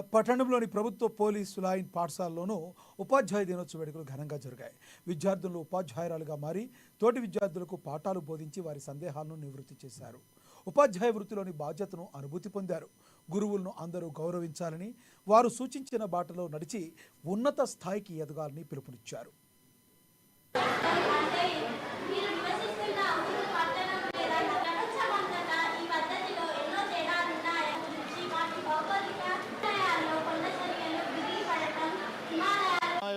పట్టణంలోని ప్రభుత్వ police line పాఠశాలలోనూ ఉపాధ్యాయ దినోత్సవ వేడుకలు ఘనంగా జరిగాయి. విద్యార్థులు ఉపాధ్యాయురాలుగా మారి తోటి విద్యార్థులకు పాఠాలు బోధించి వారి సందేహాలను నివృత్తి చేశారు. ఉపాధ్యాయ వృత్తిలోని బాధ్యతను అనుభూతి పొందారు. గురువులను అందరూ గౌరవించాలని వారు సూచించిన బాటలో నడిచి ఉన్నత స్థాయికి ఎదగాలని పిలుపునిచ్చారు.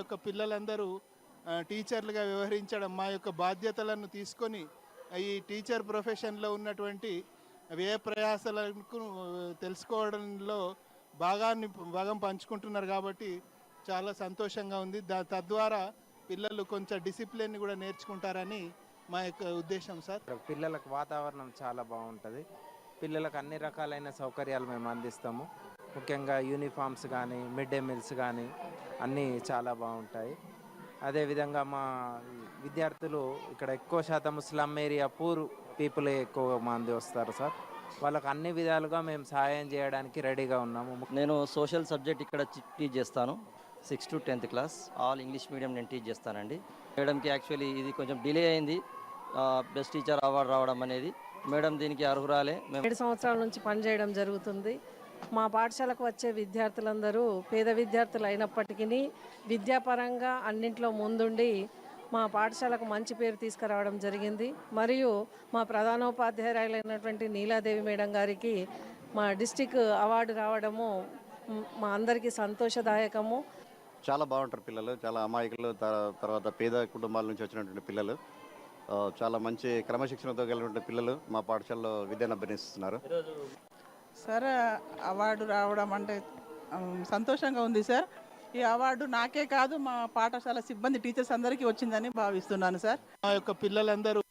యొక్క పిల్లలందరూ టీచర్లుగా వ్యవహరించడం మా యొక్క బాధ్యతలను తీసుకొని ఈ టీచర్ ప్రొఫెషన్లో ఉన్నటువంటి వ్యయ ప్రయాసాలకు తెలుసుకోవడంలో భాగాన్ని భాగం పంచుకుంటున్నారు కాబట్టి చాలా సంతోషంగా ఉంది. దా తద్వారా పిల్లలు కొంచెం డిసిప్లిన్ కూడా నేర్చుకుంటారని మా యొక్క ఉద్దేశం సార్. పిల్లలకు వాతావరణం చాలా బాగుంటుంది. పిల్లలకు అన్ని రకాలైన సౌకర్యాలు మేము అందిస్తాము. ముఖ్యంగా యూనిఫామ్స్ కానీ మిడ్ డే మీల్స్ కానీ అన్నీ చాలా బాగుంటాయి. అదేవిధంగా మా విద్యార్థులు ఇక్కడ ఎక్కువ శాతం స్లమ్ ఏరియా పూర్ పీపుల్ ఎక్కువ మంది వస్తారు సార్. వాళ్ళకు అన్ని విధాలుగా మేము సహాయం చేయడానికి రెడీగా ఉన్నాము. నేను సోషల్ సబ్జెక్ట్ ఇక్కడ టీచ్ చేస్తాను. Six to tenth class. All English medium నేను టీచ్ చేస్తానండి. మేడంకి యాక్చువల్లీ ఇది కొంచెం డిలే అయింది. బెస్ట్ టీచర్ అవార్డు రావడం అనేది. మేడం దీనికి అర్హురాలే. మేము ఏడు సంవత్సరాల నుంచి పనిచేయడం జరుగుతుంది. మా పాఠశాలకు వచ్చే విద్యార్థులందరూ పేద విద్యార్థులు అయినప్పటికీ విద్యాపరంగా అన్నింట్లో ముందుండి మా పాఠశాలకు మంచి పేరు తీసుకురావడం జరిగింది. మరియు మా ప్రధానోపాధ్యాయురాలైనటువంటి నీలాదేవి మేడం గారికి మా డిస్టిక్ అవార్డు రావడము మా అందరికీ సంతోషదాయకము. చాలా బాగుంటారు పిల్లలు చాలా అమాయకులు తర్వాత పేద కుటుంబాల నుంచి వచ్చినటువంటి పిల్లలు. చాలా మంచి క్రమశిక్షణతో కలిగినటువంటి పిల్లలు మా పాఠశాలలో విద్యను అభ్యసిస్తున్నారు సార్ అవార్డు రావడం అంటే సంతోషంగా ఉంది సార్. ఈ అవార్డు నాకే కాదు మా పాఠశాల సిబ్బంది టీచర్స్ అందరికీ వచ్చిందని భావిస్తున్నాను సార్. మా యొక్క పిల్లలందరూ